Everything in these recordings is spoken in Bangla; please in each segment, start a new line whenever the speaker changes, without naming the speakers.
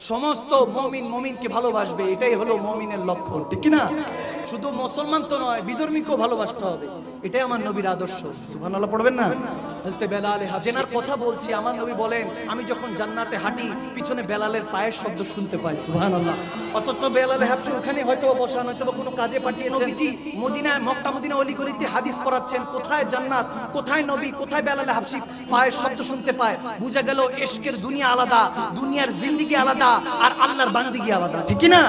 সমস্ত মমিন মমিনকে ভালোবাসবে এটাই হলো মমিনের লক্ষণ ঠিক কি না শুধু মুসলমান তো নয় বিধর্মীকেও ভালোবাসতে হবে। এটাই আমার নবীর আদর্শ। সুবহানাল্লাহ পড়বেন না? হযরত বেলাল হাজেনার কথা বলছি আমার নবী বলেন আমি যখন জান্নাতে হাঁটি পিছনে বেলালের পায়ের শব্দ শুনতে পাই। সুবহানাল্লাহ। অথচ বেলালে হাফসি ওখানে হয়তো বসা নয়তো বা কোনো কাজে পাঠিয়েছেন। নবীজি মদিনায় মক্কা মদিনা অলিগলিতে হাদিস পড়াচ্ছেন কোথায় জান্নাত কোথায় নবী কোথায় বেলালে হাফসি? পায়ের শব্দ শুনতে পায়। বুঝা গেল এশকের দুনিয়া আলাদা দুনিয়ার জিন্দিগি আলাদা আর আল্লাহর বান্দিগি আলাদা। ঠিক না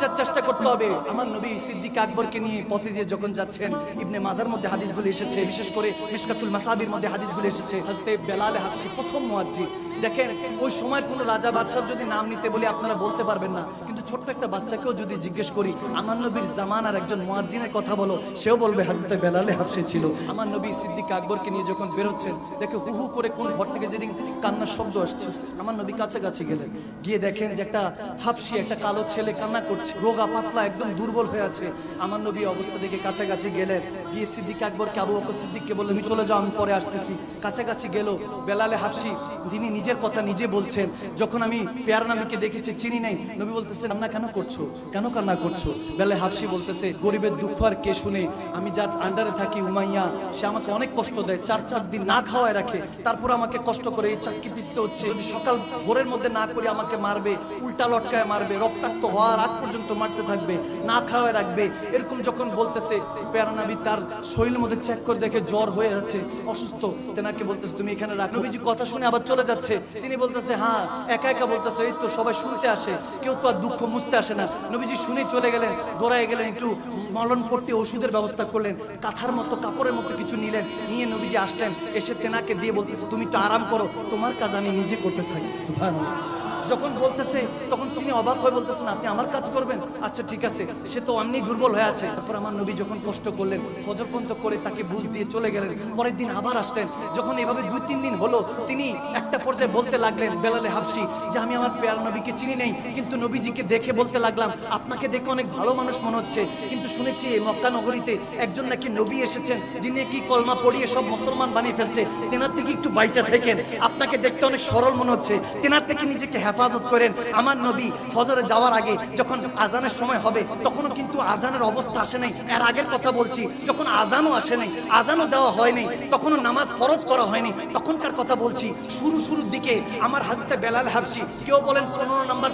বোঝার চেষ্টা করতে হবে। আমার নবী সিদ্দিক আকবরকে নিয়ে পথে দিয়ে যখন যাচ্ছেন, ইবনে মাজার মধ্যে হাদিসগুলো এসেছে। বিশেষ করে মিশকাতুল মাসাবির মধ্যে হাদিসগুলো এসেছে। হাজতে বেলাল হাফসি প্রথম মুয়াজ্জিন। দেখেন, ওই সময় কোনো রাজা বাদশার যদি নাম নিতে বলে আপনারা বলতে পারবেন না। কিন্তু ছোট্ট একটা বাচ্চাকেও যদি জিজ্ঞেস করি, আমার নবীর জামানার একজন মুয়াজ্জিনের কথা বলো, সেও বলবে হযরতে বেলালে হাফসি ছিল। আমার নবী সিদ্দিক আকবরকে নিয়ে যখন বেরোচ্ছেন দেখে হু হু করে কোন ঘর থেকে যেদিন কান্নার শব্দ আসছে, আমার নবী কাছাকাছি গেলেন। গিয়ে দেখেন যে একটা হাফসি, একটা কালো ছেলে কান্না করছে, রোগা পাতলা, একদম দুর্বল হয়ে আছে। আমার নবী অবস্থা দেখে কাছাকাছি গেলেন। গিয়ে সিদ্দিক আকবরকে, আবু বকর সিদ্দিককে বললেন, তুমি চলে যাও, আমি পরে আসতেছি। কাছাকাছি গেল বেলালে হাফসি। তিনি নিজের কথা নিজে বলছেন। যখন আমি পেয়ার নামীকে দেখেছি, চিনি নাই। নবী বলতেছে কান্না কেন করছ? কেন কান্না করছ? বেলালে হাফসি বলতেছে, গরিবের দুঃখ আর কে শুনে? আমি যার আন্ডারে থাকি, উমাইয়া, সে আমাকে অনেক কষ্ট দেয়। চার চার দিন না খাওয়ায় রাখে। তারপর আমাকে কষ্ট করে এই চাকরি পিসতে হচ্ছে। যদি সকাল ভোরের মধ্যে না করে, আমাকে মারবে, উল্টা লটকায় মারবে, রক্তাক্ত হওয়ার আগ পর্যন্ত মারতে থাকবে, না খাওয়ায় রাখবে। এরকম যখন বলতেছে প্যারানাবি তার শরীরের মধ্যে চেক করে দেখে জ্বর হয়ে আছে, অসুস্থ। তেনাকে বলতেছে, তুমি এখানে রাখো। কথা শুনে আবার চলে যাচ্ছে। তিনি বলতেছে হ্যাঁ একা একা বলতেছে, এই তো সবাই শুনতে আসে, কেউ তো আর দুঃখ মুছতে আসে না নবীজি শুনে চলে গেলেন দৌড়ায় গেলেন, একটু মলন পট্টি ওষুধের ব্যবস্থা করলেন, কাঁথার মতো, কাপড়ের মতো কিছু নিলেন, নিয়ে নবীজি আসলেন, এসে তেনাকে দিয়ে বলতেছে, তুমি একটু আরাম করো, তোমার কাজ আমি নিজে করতে থাকি। যখন বলতেছে, তখন তিনি অবাক হয়ে বলতেছেন আপনি আমার কাজ করবেন? আচ্ছা ঠিক আছে। সে তো অমনি দুর্বল হয়ে আছে। তারপর আমার নবী যখন কষ্ট করলেন, ফজর পর্যন্ত করে তাকে বুঝ দিয়ে চলে গেলেন। পরের দিন আবার আসলেন। যখন এভাবে দুই, তিন দিন হলো, তিনি একটা পর্যায়ে বলতে লাগলেন বেলালে হাফসি, যে, আমি আমার পেয়ার নবীকে চিনি নেই, কিন্তু নবীজিকে দেখে বলতে লাগলাম, আপনাকে দেখে অনেক ভালো মানুষ মনে হচ্ছে। কিন্তু শুনেছি এই মক্কা নগরীতে একজন নাকি নবী এসেছেন, যিনি কি কলমা পড়িয়ে সব মুসলমান বানিয়ে ফেলছে। তেনার থেকে একটু বাইচা থাকেন। আপনাকে দেখতে অনেক সরল মনে হচ্ছে। তেনার থেকে নিজেকে হেফাজত করেন। আমার নবী ফজরে যাওয়ার আগে যখন আজানের সময় হবে, তখনও কিন্তু আজানের অবস্থা আসে নাই। এর আগের কথা বলছি, যখন আজানও আসে নাই, আজানও দেওয়া হয়নি তখনও নামাজ ফরজ করা হয়নি তখনকার কথা বলছি, শুরু শুরুর দিকে আমার হাজতে বেলাল হাফসি কেউ বলেন পনেরো নম্বর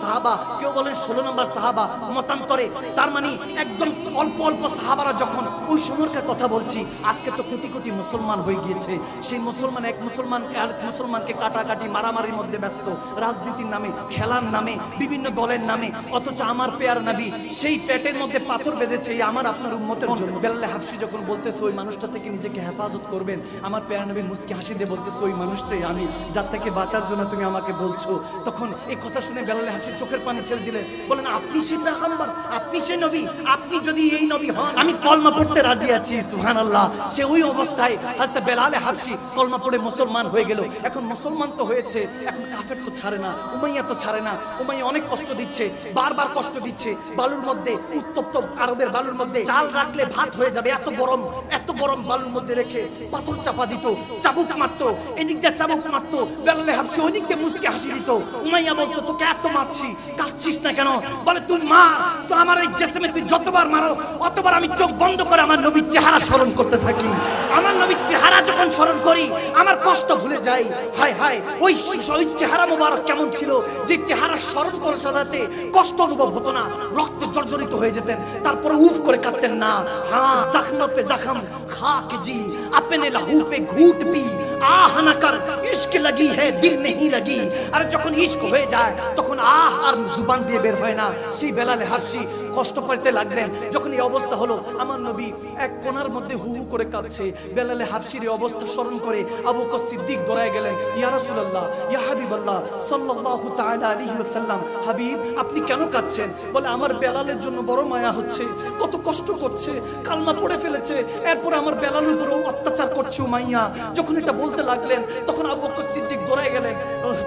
সাহাবা, কেউ বলেন ষোলো নম্বর সাহাবা মতান্তরে, তার মানে একদম অল্প অল্প সাহাবারা যখন ওই সময়কার কথা বলছি, আজকে তো কোটি কোটি মুসলমান হয়ে গিয়েছে। সেই মুসলমান এক মুসলমান আর মুসলমানকে কাটাকাটি, মারামারির মধ্যে ব্যস্ত। রাজনীতির নামে, খেলার নামে, বিভিন্ন দলের নামে, অথচ আমার পেয়ার নাবি সেই পেটের মধ্যে পাথর বেঁধেছে এই আমার আপনার উন্মতের জন্য। বেলালে হাফসি যখন বলতেছে, ওই মানুষটা থেকে নিজেকে হেফাজত করবেন। আমার পেয়ার নাবি মুসকি হাসি দিয়ে বলতেছে, ওই মানুষটাই আমি। যার থেকে বাঁচার জন্য তুমি আমাকে বলছো। তখন এই কথা শুনে বেলালে হাফসি চোখের পানি ছেড়ে দিলেন। বলেন, আপনি সেই পেগাম্বার, আপনি সেই নবী। আপনি যদি এই নবী হন, আমি কলমা পড়তে রাজি আছি, সুবহানাল্লাহ। সে ওই অবস্থায় হাজতে বেলালে হাফসি কলমা পড়ে মুসলমান হয়ে গেল। এখন মুসলমান তো হয়েছে, এখন কাফের তো ছাড়ে না, উমাইয়া তো ছাড়ে না। উমাইয়া অনেক কষ্ট দিচ্ছে, বারবার কষ্ট দিচ্ছে। বালুর মধ্যে, উত্তপ্ত আরবের বালুর মধ্যে চাল রাখলে ভাত হয়ে যাবে, এত গরম এত গরম বালুর মধ্যে রেখে পাথর চাপা দিত, চাবুক মারতো, এদিক দিয়ে চাবুক মারতো, বেলালে হাফসি ওদিক দিয়ে মুসকে হাসি দিত। উমাইয়া বলতো, তোকে এত মারছি, কাঁদছিস না কেন? বলে, তুই মা তো আমার এই জেসেমে তুই যতবার মারো, অতবার আমি চোখ বন্ধ করে আমার নবীর চেহারা স্মরণ করতে থাকি। আমার নবীর চেহারা যখন স্মরণ করি, আমার কষ্ট ভুলে যাই। হায় হায়, ওই ওই চেহারা মোবারক কেমন ছিল? যে চেহারা স্মরণ করে সাদাতে কষ্ট অনুভব হতো না। রক্ত জর্জরিত হয়ে যেতেন। তারপরে উফ করে কাঁদতেন না। হ্যাঁ জখম পে জখম খাক জি, আপনে লাহু পে ঘুট পি। আহ না কর ইশক লাগি হ্যাঁ দিল নেহি লাগি। আর যখন ইশক হয়ে যায়, তখন আহ আর জুবান দিয়ে বের হয় না। সেই বেলালে হাফসি কষ্ট পেতে লাগলেন। যখন এই অবস্থা হলো, আমার নবী এক কোণার মধ্যে হু হু করে কাঁদছে। বেলালে হাফসির এই অবস্থা স্মরণ করে আবু বকর সিদ্দিক দৌড়ায় গেলেন, ইয়া রাসূলুল্লাহ, ইয়া হাবিবাল্লাহ, সাল্লাল্লাহু তাআলা আলাইহি ওয়াসাল্লাম, হাবিব, আপনি কেন কাঁদছেন? বলে, আমার বেলালের জন্য বড় মায়া হচ্ছে, কত কষ্ট করছে, কালমা পড়ে ফেলেছে। এরপর আমার বেলালের উপরেও অত্যাচার করছে উমাইয়া। যখন এটা বলতে লাগলেন, তখন আবু বকর সিদ্দিক দৌড়ায় গেলেন,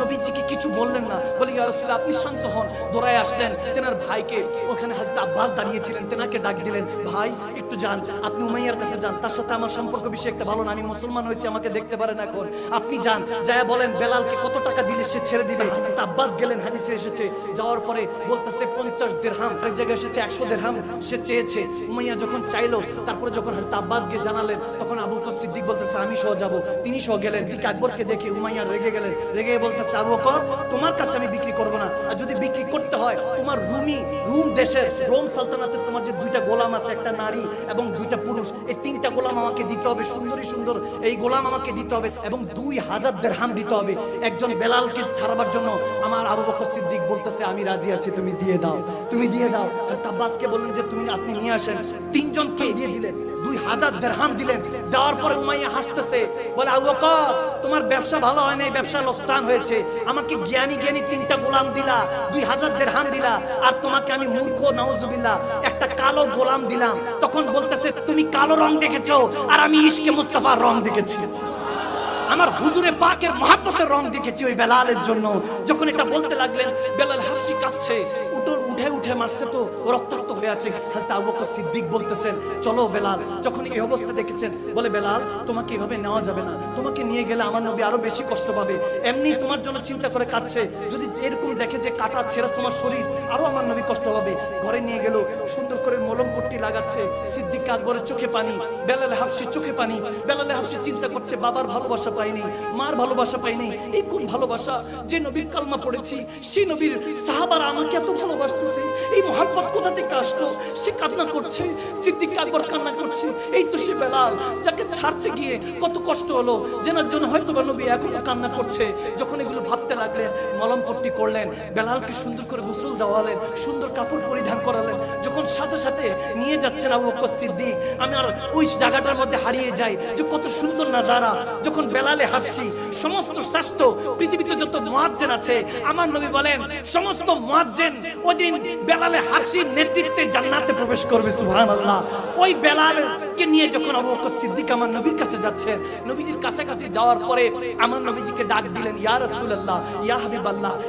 নবীজিকে কিছু বললেন না। বলে, ইয়া রাসূলুল্লাহ, আপনি শান্ত হন, দৌড়ায় আসলেন। তেনার ভাইকে ওখানে হাজরত আব্বাস দাঁড়িয়েছিলেন, তেনাকে ডাক দিলেন, ভাই, একটু যান, আপনি উমাইয়ার কাছে যান, তার সাথে আমার সম্পর্ক বেশি একটা ভালো না, আমি মুসলমান হয়েছি, আমাকে দেখতে পারেন এখন। আপনি যান, যায়া বলেন, বেলালকে কত টাকা দিলে সে ছেড়ে দিবে? হাজরত আব্বাস গেলেন, হাদিসে এসেছে, যাওয়ার পরে বলতেছে, পঞ্চাশ দেড়হাম এক জায়গায় এসেছে, একশো দেড়হাম সে চেয়েছে। উমাইয়া যখন চাইলো, তারপরে যখন হাজরত আব্বাস গিয়ে জানালেন, তখন আবু সিদ্দিক বলতেছে, আমি সহ যাব। তিনি সহ গেলেন আকবরকে দেখে উমাইয়া রেগে গেলেন, রেগে বলতেছে, আবু কর তোমার কাছে আমি বিক্রি করব না, আর যদি বিক্রি করতে হয়, তোমার রুমি, রুম দেশের রোম সালতানাতের তোমার যে দুইটা গোলাম আছে, একটা নারী এবং দুইটা পুরুষ, এই তিনটা গোলাম আমাকে দিতে হবে, সুন্দরী সুন্দর এই গোলাম আমাকে দিতে হবে এবং দুই হাজার দেড়হাম দিতে হবে। একজন বেলালকে ছাড়াবার জন্য আমার আবু বকর সিদ্দিক বলতেছে, আমি রাজি আছি, তুমি দিয়ে দাও, তুমি দিয়ে দাও। আব্বাসকে বললেন যে, তুমি আপনি নিয়ে আসেন। তিনজনকে দিয়ে দিলেন। দুই হাজার দেড়হাম দিলেন। দেওয়ার পরে উমাইয়া হাসতেছে, বলে, আবু বকর, তোমার ব্যবসা ভালো হয় নাই ব্যবসা লোকসান হয়েছে। আমাকে জ্ঞানী জ্ঞানী তিনটা গোলাম দিলা, দুই হাজার দেড়হাম দিলা, আর তোমাকে আমি মূর্খ, নাউজুবিল্লাহ, একটা কালো গোলাম দিলাম। তখন বলতেছে, তুমি কালো রং দেখেছ, আর আমি ইশকে মুস্তাফার রং দেখেছি। আমার হুজুরে পাকের মহাব্বতের রং দেখেছি ওই বেলালের জন্য। যখন এটা বলতে লাগলেন, বেলাল হাসি কাচ্ছে উঠো উঠে উঠে মারছে তো, রক্তাক্ত হয়ে আছে। হাজরত আবু বকর সিদ্দিক বলতেছেন, চলো বেলাল। যখন এই অবস্থা দেখেছেন, বলে, বেলাল, তোমাকে এভাবে নেওয়া যাবে না। তোমাকে নিয়ে গেলে আমার নবী আরও বেশি কষ্ট পাবে। এমনি তোমার জন্য চিন্তা করে কাচ্ছে যদি এরকম দেখে যে কাটা ছেঁড়া তোমার শরীর, আরও আমার নবী কষ্ট পাবে। ঘরে নিয়ে গেল, সুন্দর করে মলম পট্টি লাগাচ্ছে। সিদ্দিক আকবরের চোখে পানি, বেলালে হাফসি চোখে পানি। বেলালে হাফসি চিন্তা করছে, বাবার ভালোবাসা পাইনি, মার ভালোবাসা পাইনি। এই কোন ভালোবাসা? যে নবীর কালমা পড়েছি, সেই নবীর সাহাবারা আমাকে এত ভালোবাসতেছে এই মহাব্বত কোথা থেকে আসলো? সে কান্না করছে সিদ্দিক আকবর কান্না করছে। এই তো সে বেলাল, যাকে ছাড়তে গিয়ে কত কষ্ট হলো। যেনার জন্য হয়তো বা নবী এখনও কান্না করছে। যখন এগুলো ভাবতে লাগলেন মলম পট্টি করলেন, বেলালকে সুন্দর করে গোসল দেওয়ালেন, সুন্দর কাপড় পরিধান করালেন। যখন সাথে সাথে নিয়ে যাচ্ছেন আবু বকর সিদ্দিক, আমি আর ওই জায়গাটার মধ্যে হারিয়ে যাই যে কত সুন্দর নাজারা। যখন বেলালে হাফসি, সমস্ত শ্রেষ্ঠ পৃথিবীতে যত মুয়াজ্জিন আছে, আমার নবী বলেন, সমস্ত মুয়াজ্জিন ওদিন বেলালে হাফসির নেতৃত্বে জান্নাতে প্রবেশ করবে, সুবহানাল্লাহ। ওই বেলালকে নিয়ে যখন সিদ্দিক আমার নবীর কাছে যাচ্ছে, নবীজির কাছাকাছি যাওয়ার পরে আমার নবীজিকে ডাক দিলেন, ইয়া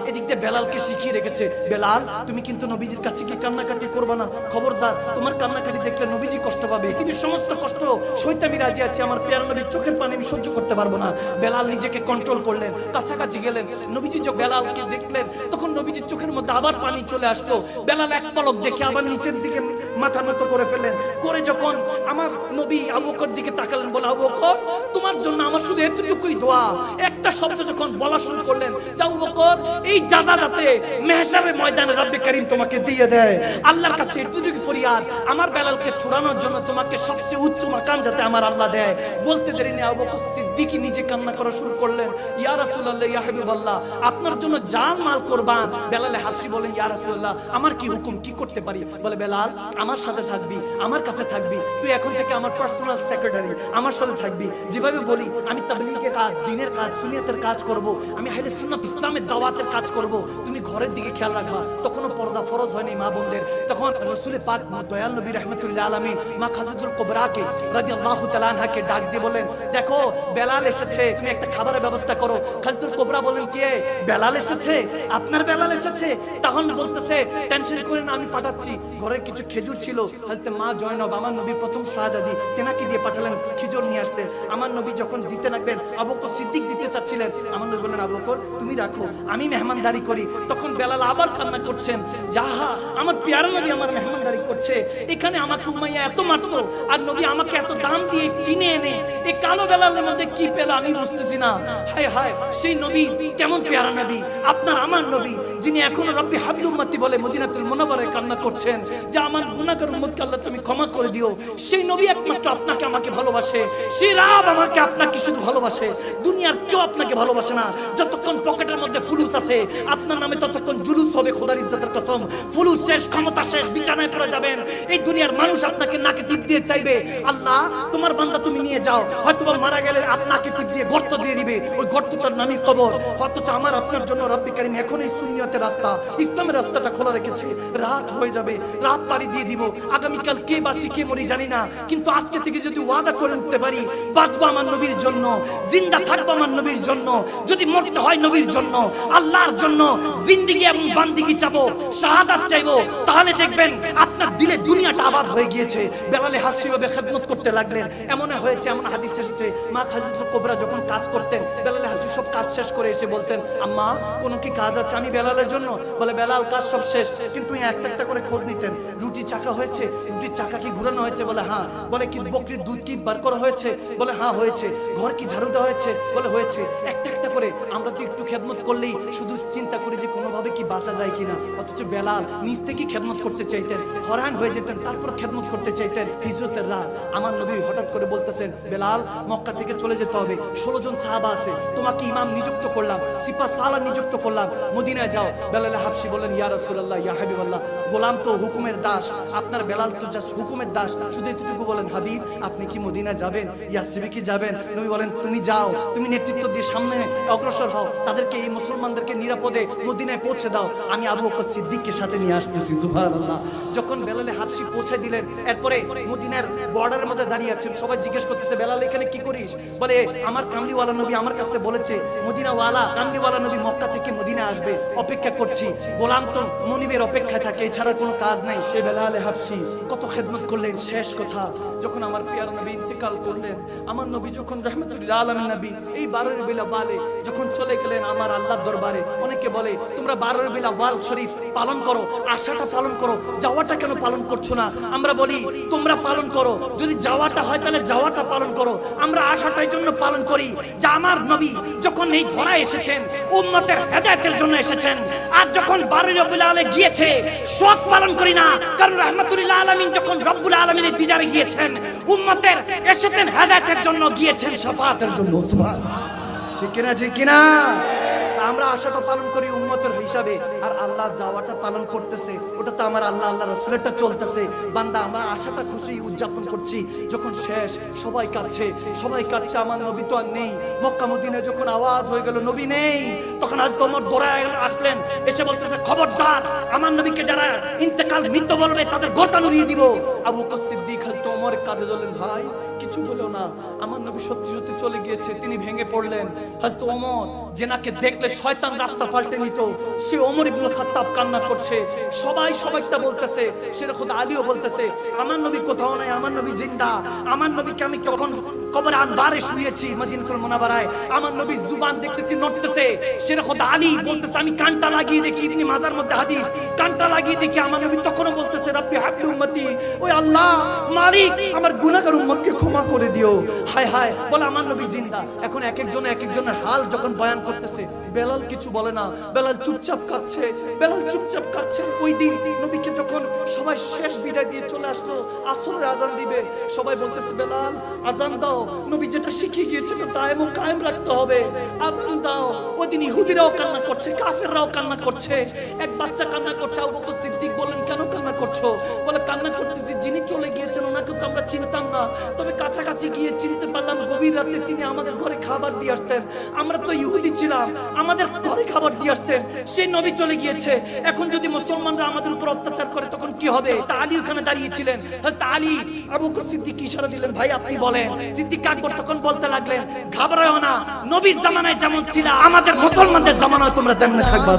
এদিক দিয়ে বেলালকে শিখিয়ে রেখেছে, বেলাল, তুমি কিন্তু নবীজির কাছে কি কান্নাকাটি করবে না? খবরদার, তোমার কান্নাকাটি দেখলে নবীজি কষ্ট পাবে। পৃথিবীর সমস্ত কষ্ট সইতে আমি রাজি আছি, আমার পেয়ার নবীর চোখের পানি আমি সহ্য করতে পারব না। বেলাল নিজেকে কন্ট্রোল করলেন, কাছাকাছি গেলেন। নবীজি যখন বেলালকে দেখলেন, তখন নবীজির চোখের মধ্যে আবার পানি চলে আসলো। বেলাল এক পলক দেখে আবার নিচের দিকে মাথা মতো করে ফেলেন। করে যখন আমার নবী আবু বকর দিকে তাকালেন, বলে, আবু বকর, তোমার জন্য আমার শুধু এতটুকুই দোয়া। একটা শব্দ যখন বলা শুরু করলেন, যে, আবু বকর, এই জাজা যাতে মেহসারের ময়দানে রাব্বে করিম তোমাকে দিয়ে দেয়। আল্লাহর কাছে এতটুকু ফরিয়াদ, আমার বেলালকে ছুড়ানোর জন্য তোমাকে সবচেয়ে উচ্চ মাকাম যাতে আমার আল্লাহ দেয়। বলতে দেরি নেই, আবু বকর সিদ্দিকই নিজে কান্না করা শুরু করলেন, ইয়া রাসূলুল্লাহ, ইয়া হাবিবাল্লাহ, আপনার জন্য জান মাল কোরবান। বেলালে হাফসি বলেন, ইয়া রাসূলুল্লাহ, আমার কি হুকুম, কি করতে পারি? বলে, বেলাল আমার সাথে থাকবি, আমার কাছে থাকবি। তুই এখন থেকে আমার পার্সোনাল সেক্রেটারি আমার সাথে থাকবি। যেভাবে বলি, আমি তাবলীগের কাজ, দিনের কাজ সুনিয়তের কাজ করব। আমি হাইলে সুন্নাত ইসলামের দাওয়াতের কাজ করব। তুমি ঘরের দিকে খেয়াল রাখবা, তখনও পর্দা ফরজ হয়নি মা বোনদের। তখন রসুল পাক দয়াল নবী রহমতুল্লাহ আলমিন মা খাজিদুল কোবরাকে রাদিয়াল্লাহু তাআলা আনহাকে ডাক দিয়ে বলেন দেখো, বেলাল এসেছে, তুমি একটা খাবারের ব্যবস্থা করো। খাজিদুল কোবরা বলেন কে? বেলাল এসেছে? আপনার বেলাল এসেছে? তখন বলতেছে, টেনশন করে না, আমি পাঠাচ্ছি। ঘরের কিছু খেজুর ছিল। হাজতে মা জয়নব, আমার নবীর প্রথম শাহজাদি, তেনাকে দিয়ে পাঠালেন খেজুর নিয়ে আসলেন আমার নবী যখন দিতে লাগবেন আবু বকর সিদ্দিক দিতে চাচ্ছিলেন। আমার নবী বললেন, আবু বকর, তুমি রাখো, আমি মেহমানদারি করি। তখন বেলাল আবার কান্না করছেন। যাহা, আমার পেয়ারা নবী আমার মেহমানদারি করছে, এখানে আমাকে উমাইয়া এত মারতো, আর নবী আমাকে এত দাম দিয়ে কিনে এনে এই কালো বেলালের মধ্যে কি পেল আমি বুঝতেছি না। হায় হায়, সেই নবী কেমন পেয়ারা নবী? আপনার আমার নবী, যিনি এখনও রব্বি হাবলু উম্মতি বলে মদিনাতুল মুনাওয়ারায় কান্না করছেন, যে আমার গুনাহগার উম্মতকে আল্লাহ তুমি ক্ষমা করে দিও। সেই নবী একমাত্র আপনাকে আমাকে ভালোবাসে। সেই রাব আমাকে আপনাকে শুধু ভালোবাসে। দুনিয়ার কেউ আপনাকে ভালোবাসে না। যতক্ষণ পকেটের মধ্যে ফুলুস আছে, আপনার নামে ততক্ষণ জুলুস হবে খোদার ইজ্জতের কসম। ফুলুস শেষ, ক্ষমতা শেষ, বিছানায় পড়ে যাবেন। এই দুনিয়ার মানুষ আপনাকে নাকে টিপ দিয়ে চাইবে। আল্লাহ, তোমার বান্দা তুমি নিয়ে যাও। হয়তো মারা গেলে আপনাকে টিপ দিয়ে গর্ত দিয়ে দিবে। ওই গর্তটার নামই কবর। অথচ আমার আপনার জন্য রব্বি এখন এই রাস্তা, ইসলামের রাস্তাটা খোলা রেখেছে। রাত হয়ে যাবে। রাত পাড়ি দিয়ে দিব। আগামীকাল কে বাঁচি, কে মরি জানি না। কিন্তু আজকে থেকে যদি ওয়াদা করে উঠতে পারি, বাঁচবো আমার নবীর জন্য, জিন্দা থাকব আমার নবীর জন্য, যদি মরতে হয় নবীর জন্য, আল্লাহর জন্য জিন্দিগি এবং বান্দিগি চাবো, শাহাদাত চাইব, তাহলে দেখবেন আপনার দিলে দুনিয়াটা আবাদ হয়ে গিয়েছে। বেলালে হাসিভাবে খেদমত করতে লাগলেন। এমন হয়েছে, এমন হাদিস এসেছে। মা খাজিদুল কোবরা যখন কাজ করতেন, বেলালে হাসি সব কাজ শেষ করে এসে বলতেন, আম্মা, কোনো কি কাজ আছে? আমি বেলালের জন্য? বলে, বেলাল, কাজ সব শেষ। কিন্তু একটা একটা করে খোঁজ নিতেন। রুটি চাকা হয়েছে রুটির চাকা কি ঘুরানো হয়েছে বলে হ্যাঁ। বলে কি বকরির দুধ কি বার করা হয়েছে? বলে হ্যাঁ হয়েছে। ঘর কি ঝাড়ু দেওয়া হয়েছে? বলে, হয়েছে। একটা একটা করে। আমরা তো একটু খেদমত করলেই শুধু চিন্তা করি যে কোনোভাবে কি বাঁচা যায় কিনা। অথচ বেলাল নিজ থেকে খেদমত করতে চাইতেন হরান হয়ে যেতেন তারপর খেদমত করতে চাইতেন হিজরতের রাত। আমার নবী হঠাৎ করে বলতেছেন, বেলাল, মক্কা থেকে চলে যেতে হবে। ষোলো জন সাহাবা আছে। তোমাকে ইমাম নিযুক্ত করলাম, সিপা সালা নিযুক্ত করলাম। মদিনায় যাও। বেলাল হাফসি বললেন, ইয়া রাসূলুল্লাহ, ইয়া হাবিবাল্লাহ, গোলাম তো হুকুমের দাস। আপনার বেলাল তো জাস্ট হুকুমের দাস। শুধু এতটুকু বলেন, হাবিব, আপনি কি মদিনা যাবেন? ইয়াসরিবে কি যাবেন? নবী বলেন, তুমি যাও, তুমি নেতৃত্ব দিয়ে সামনে অগ্রসর হও। তাদেরকে, এই মুসলমানদেরকে নিরাপদে মদিনায় পৌঁছে দাও। আমি আবু বকর সিদ্দিককে সাথে নিয়ে আসতেছি, সুবহানাল্লাহ। যখন বেলালে হাফসি পৌঁছে দিলেন, এরপরে মদিনার বর্ডারের মধ্যে দাঁড়িয়ে আছেন। সবাই জিজ্ঞেস করতেছে, বেলাল, এখানে কি করিস? বলে, আমার কামলিওয়ালা নবী আমার কাছে বলেছে, মদিনাওয়ালা কামলিওয়ালা নবী মক্কা থেকে মদিনা আসবে। অপেক্ষা করছি। গোলাম তো মনিবের অপেক্ষায় থাকে, এছাড়া কোনো কাজ নাই। সে বেলালে হাফসি, কত খেদমত করলেন, শেষ কথা। যখন আমার পিয়ার নবী ইন্তেকাল করলেন, আমার নবী যখন রহমতুল্লাহ আলম নবী, এই বারোর বেলা বালে যখন চলে গেলেন আমার আল্লাহর দরবারে, অনেকে বলে, তোমরা বারোর বেলা ওয়াল শরীফ পালন করো, আশাটা পালন করো, যাওয়াটা কেন পালন করছ না? আমরা বলি, তোমরা পালন করো, যদি যাওয়াটা হয় তাহলে যাওয়াটা পালন করো, আমরা আশাটাই জন্য পালন করি। যে আমার নবী যখন এই ঘোড়া এসেছেন, উম্মতের হেদায়েতের জন্য এসেছেন, আর যখন বারোই রবিউল আলে গিয়েছে, শোক পালন করি না, কারণ রহমতুল্লাহ আলমিন যখন রব্বুল আলমিনের দিদারে গিয়েছেন, উম্মতের এসেছেন হেদায়তের জন্য গিয়েছেন, সাফাতের জন্য। ঠিক কিনা ঠিক কিনা আমরা আশাটা পালন করি উম্মতের হিসাবে। আর আল্লাহ যাওয়াটা পালন করতেছে, ওটা তো আমার আল্লাহ আল্লাহ রসুলেরটা চলতেছে। বান্দা, আমরা আশাটা খুশি উদযাপন করছি, যখন শেষ, সবাই কাচ্ছে সবাই কাচ্ছে আমার নবী তো আর নেই। মক্কা, মদিনায় যখন আওয়াজ হয়ে গেল, নবী নেই, তখন আজ তোমার দৌড়ায় আসলেন, এসে বলতেছে, খবরদার, আমার নবীকে যারা ইন্তেকাল মৃত্যু বলবে, তাদের গোটা নড়িয়ে দিব। আবু বকর সিদ্দিক, হাজরত ওমর কাঁদে বললেন ভাই কিছু বোঝো না। আমার নবী সত্যি সত্যি চলে গিয়েছে, তিনি ভেঙে পড়লেন। হাজরত ওমর জেনাকে দেখলে শয়তান রাস্তা পাল্টে নিত, সে ওমর ইবনুল খাত্তাব কান্না করছে। সবাই সবাইটা বলতেছে খোদা আলীও বলতেছে, আমার নবী কোথাও নাই, আমার নবী জিন্দা, আমার নবীকে আমি তখন আমার উম্মতকে ক্ষমা করে দিও। হায় বলে আমার নবী জিন্দা। এখন এক একজন এক একজনের হাল যখন বয়ান করতেছে, বেলাল কিছু বলে না। বেলাল চুপচাপ কাচ্ছে বেলাল চুপচাপ কাচ্ছে ওই দিন নবীকে যখন সবাই শেষ বিদায় দিয়ে চলে আসলো, আসরের আজান দিবে, সবাই বলতেছে, বেলাল, আজান দাও। নবী যেটা শিখিয়ে কায়েম রাখতে হবে। আজান দাও। ওই দিন ইহুদিরাও কান্না করছে, কাফেররাও কান্না করছে। এক বাচ্চা কান্না করছে, আবু বকর সিদ্দিক বলেন কেন কান্না করছ? বলে, কান্না করতেছি, যিনি চলে গিয়েছেন ওনাকে তো আমরা চিনতাম না। তবে কাছাকাছি গিয়ে চিনতে পারলাম, গভীর রাতে তিনি আমাদের ঘরে খাবার দিয়ে আসতেন। আমরা তো ইহুদি ছিলাম, আমাদের ঘরে খাবার দিয়ে আসতেন। সেই নবী চলে গিয়েছে। এখন যদি মুসলমানরা আমাদের উপর অত্যাচার করে, তখন কি হবে? তা আলী ওখানে দাঁড়িয়েছিলেন আলী, আবু বকর সিদ্দিক ইশারা দিলেন, ভাই, আপনি বলেন সিদ্দিক আকবর তখন বলতে লাগলেন ঘাবড়াও না, নবীর জামানায় যেমন ছিল, আমাদের মুসলমানদের জামানায় তোমরা তেমনি থাকবা